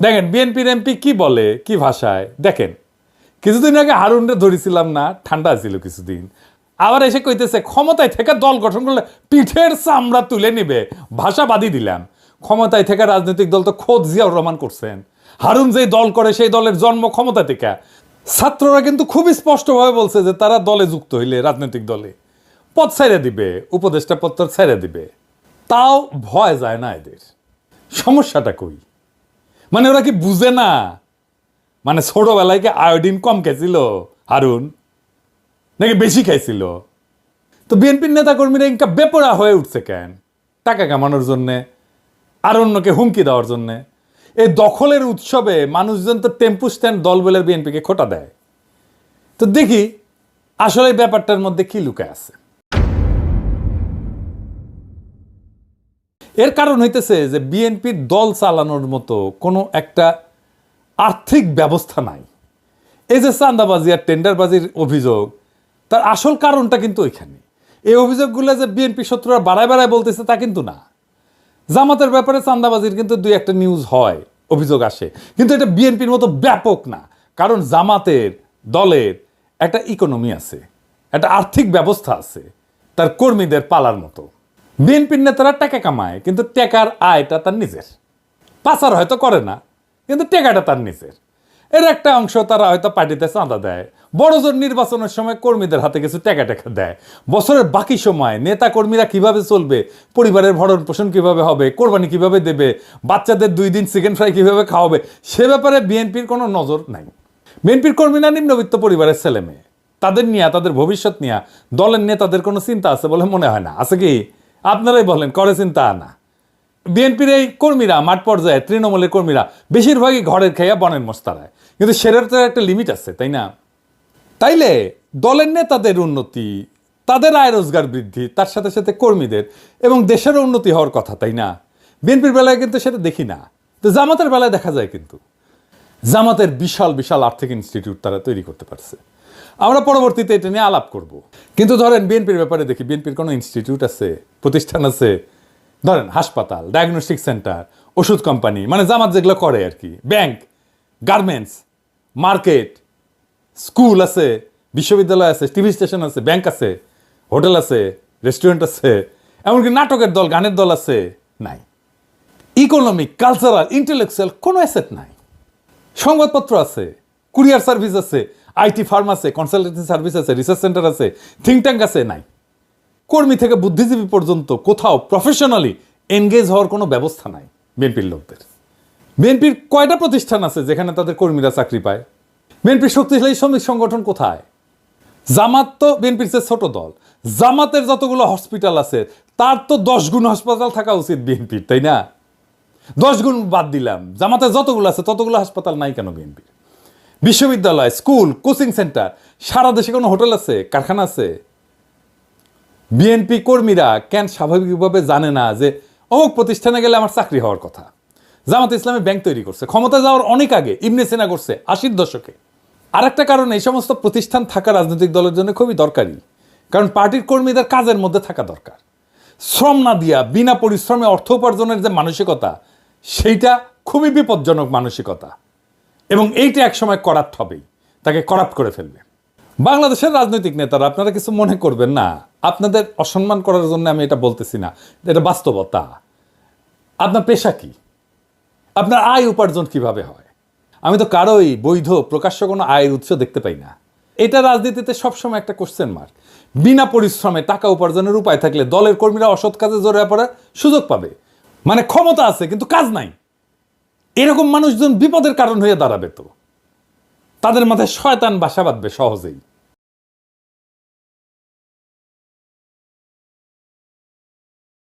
দেখেন বিএনপির এমপি কি বলে, কি ভাষায়? দেখেন, কিছুদিন আগে হারুনরে ধরেছিলাম না, ঠান্ডা ছিল কিছুদিন। আবার এসে কইতেছে, ক্ষমতায় থেকে দল গঠন করলে পিঠের চামড়া তুলে নিবে। ভাষা বাদি দিলাম। ক্ষমতায় থেকে রাজনৈতিক দল তো খোদ জিয়াউর রহমান করছেন। হারুন যেই দল করে, সেই দলের জন্ম ক্ষমতা থেকে। ছাত্ররা কিন্তু খুবই স্পষ্টভাবে বলছে যে তারা দলে যুক্ত হইলে রাজনৈতিক দলে। পদ ছেড়ে দিবে, উপদেষ্টা পত্র ছেড়ে দিবে। তাও ভয় যায় না এদের। সমস্যাটা কই? মানে ওরা কি বুঝে না? মানে ছোটবেলায় কি আয়োডিন কম খেয়েছিল? হারুন? নাকি বেশি খাইছিল? তো বিএনপির নেতাকর্মীরা ইনকা বেপরা হয়ে উঠছে কেন? টাকা কামানোর জন্যে, আর অন্যকে হুমকি দেওয়ার জন্যে। এই দখলের উৎসবে মানুষজন তো টেম্পু স্ট্যান্ড দল বলে বিএনপিকে খোটা দেয়। তো দেখি, আসলে ব্যাপারটার মধ্যে কি লুকায় আছে? এর কারণ হইতেছে যে বিএনপির দল চালানোর মতো কোনো একটা আর্থিক ব্যবস্থা নাই। এই যে চান্দাবাজি আর টেন্ডারবাজির অভিযোগ, তার আসল কারণটা কিন্তু ওইখানে। এই অভিযোগগুলো যে বিএনপি শত্রুরা বাড়ায় বাড়ায় বলতেছে তা কিন্তু না। জামাতের ব্যাপারে চান্দাবাজির কিন্তু দুই একটা নিউজ হয়, অভিযোগ আসে। কিন্তু এটা বিএনপির মতো ব্যাপক না, কারণ জামাতের দলের একটা ইকোনমি আছে, একটা আর্থিক ব্যবস্থা আছে, তার কর্মীদের পালার মতো। বিএনপির নেতারা টাকা কামায়, কিন্তু টাকার আয়টা তার নিজের। পাচার হয়তো করে না, কিন্তু টেকাটা তার নিজের। এর একটা অংশ তারা হয়তো পার্টিতে চাঁদা দেয়। বড় জোর নির্বাচনের সময় কর্মীদের হাতে কিছু টাকা টাকা দেয়। বছরের বাকি সময় নেতা কর্মীরা কীভাবে চলবে, পরিবারের ভরণ পোষণ কীভাবে হবে, কোরবানি কীভাবে দেবে, বাচ্চাদের দুই দিন চিকেন ফ্রাই কীভাবে খাওয়াবে, সে ব্যাপারে বিএনপির কোনো নজর নাই। বিএনপির কর্মীরা নিম্নবিত্ত পরিবারের ছেলে মেয়ে। তাদের নিয়ে, তাদের ভবিষ্যৎ নিয়ে দলের নেতাদের কোনো চিন্তা আছে বলে মনে হয় না। আছে কি? আপনারাই বলেন, করেছেন চিন্তা না। বিএনপির এই কর্মীরা, মাঠ পর্যায়ে তৃণমূলের কর্মীরা, বেশিরভাগই ঘরের খাইয়া বনের মস্তারায়। কিন্তু সেটার তো একটা লিমিট আছে, তাই না? তাইলে দলের নেতাদের উন্নতি, তাদের আয় রোজগার বৃদ্ধি, তার সাথে সাথে কর্মীদের এবং দেশেরও উন্নতি হওয়ার কথা, তাই না? বিএনপির বেলায় কিন্তু সেটা দেখি না। তো জামাতের বেলায় দেখা যায় কিন্তু। জামাতের বিশাল বিশাল আর্থিক ইনস্টিটিউট তারা তৈরি করতে পারছে। আমরা পরবর্তীতে এটা নিয়ে আলাপ করব। কিন্তু ধরেন বিএনপির ব্যাপারে দেখি, বিএনপির কোনো ইনস্টিটিউট আছে, প্রতিষ্ঠান আছে? ধরেন হাসপাতাল ডায়াগনস্টিক সেন্টার ওষুধ কোম্পানি মানে জামাত যেগুলো করে আর কি ব্যাংক গার্মেন্টস মার্কেট স্কুল আছে, বিশ্ববিদ্যালয় আছে টিভি স্টেশন আছে ব্যাংক আছে হোটেল আছে রেস্টুরেন্ট আছে, এমনকি নাটকের দল, গানের দল আছে, নাই। ইকোনমিক কালচারাল ইন্টেলেকচুয়াল কোনো অ্যাসেট নাই। সংবাদপত্র আছে কুরিয়ার সার্ভিস আছে আইটি ফার্ম আছে, কনসালটেন্সি সার্ভিস আছে, রিসার্চ সেন্টার আছে থিঙ্ক ট্যাঙ্ক আছে, নাই। কর্মী থেকে বুদ্ধিজীবী পর্যন্ত কোথাও প্রফেশনালি এনগেজ হওয়ার কোনো ব্যবস্থা নাই বিএনপির লোকদের। বিএনপির কয়টা প্রতিষ্ঠান আছে যেখানে তাদের কর্মীরা চাকরি পায়? বিএনপির শক্তিশালী শ্রমিক সংগঠন কোথায়? জামাত তো বিএনপির চেয়ে ছোট দল। জামাতের যতগুলো হসপিটাল আছে, তার তো দশ গুণ হাসপাতাল থাকা উচিত বিএনপির, তাই না? দশ গুণ বাদ দিলাম। জামাতের যতগুলো আছে, ততগুলো হাসপাতাল নাই কেন বিএনপির? বিশ্ববিদ্যালয়, স্কুল, কোচিং সেন্টার, সারা দেশে কোনো হোটেল আছে, কারখানা আছে? বিএনপি কর্মীরা কেন স্বাভাবিকভাবে জানে না যে অমুক প্রতিষ্ঠানে গেলে আমার চাকরি হওয়ার কথা? জামাত ইসলামী ব্যাংক তৈরি করছে, ক্ষমতা যাওয়ার অনেক আগে ইবনে সেনা করছে, আশির দশকে। আর একটা কারণ, এই সমস্ত প্রতিষ্ঠান থাকা রাজনৈতিক দলের জন্য খুবই দরকারি, কারণ পার্টির কর্মীদের কাজের মধ্যে থাকা দরকার। শ্রম না দিয়া, বিনা পরিশ্রমে অর্থ উপার্জনের যে মানসিকতা, সেইটা খুবই বিপজ্জনক মানসিকতা। এবং এইটা একসময় করাপ্ট হবেই। তাকে করাপ্ট করে ফেলবে। বাংলাদেশের রাজনৈতিক নেতারা, আপনারা কিছু মনে করবেন না। আপনাদের অসম্মান করার জন্য আমি এটা বলতেছি না। এটা বাস্তবতা। আপনার পেশা কি? আপনার আয় উপার্জন কীভাবে হয়? আমি তো কারোই বৈধ, প্রকাশ্য কোনো আয়ের উৎস দেখতে পাই না। এটা রাজনীতিতে সবসময় একটা কোশ্চেন মার্ক বিনা পরিশ্রমে টাকা উপার্জনের উপায় থাকলে দলের কর্মীরা অসৎ কাজে জড়িয়ে পড়ার সুযোগ পাবে। মানে ক্ষমতা আছে, কিন্তু কাজ নাই। এরকম মানুষজন বিপদের কারণ হয়ে দাঁড়াবে তো। তাদের মাথায় শয়তান বাসা বাঁধবে সহজেই।